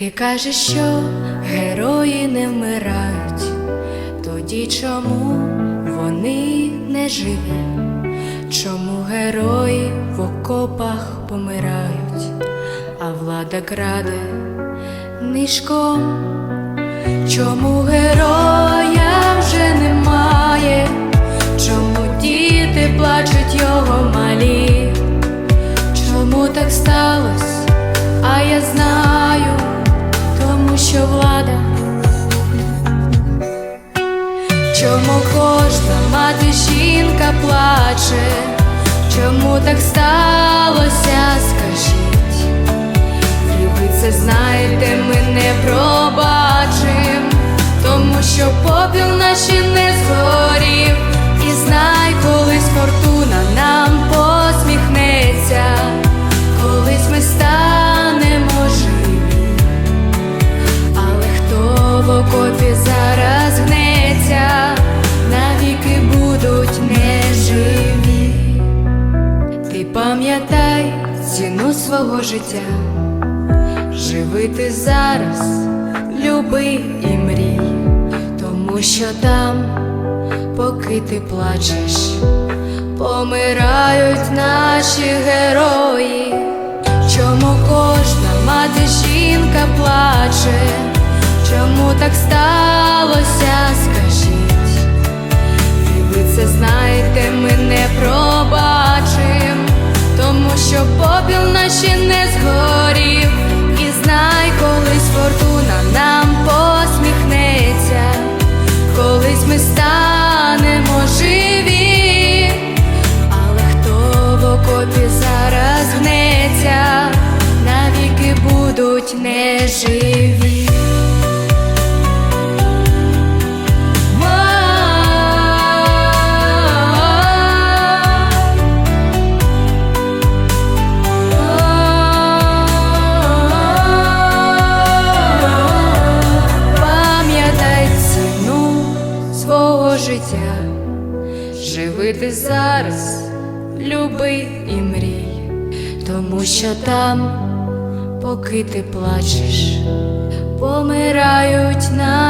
Ти кажеш, що герої не вмирають, тоді чому вони не живі? Чому герої в окопах помирають, а влада краде нишком? Чому героя вже немає? Чому діти плачуть його малі? Чому так сталося? А я знаю, Чому кожна мати жінка плаче? Чому так сталося? Скажіть, ви це знаєте, ми не пробачим, тому що попіл наші ціну свого життя, живи ти зараз, люби і мрій, тому що там, поки ти плачеш, помирають наші герої. Чому кожна мати жінка плаче? Чому так сталося? Попіл наші не згорів, і знай, колись фортуна нам посміхнеться, колись ми станемо живі, але хто в окопі зараз гнеться, навіки будуть неживі. Життя, живи ти зараз, люби і мрій, тому що там, поки ти плачеш, помирають герої.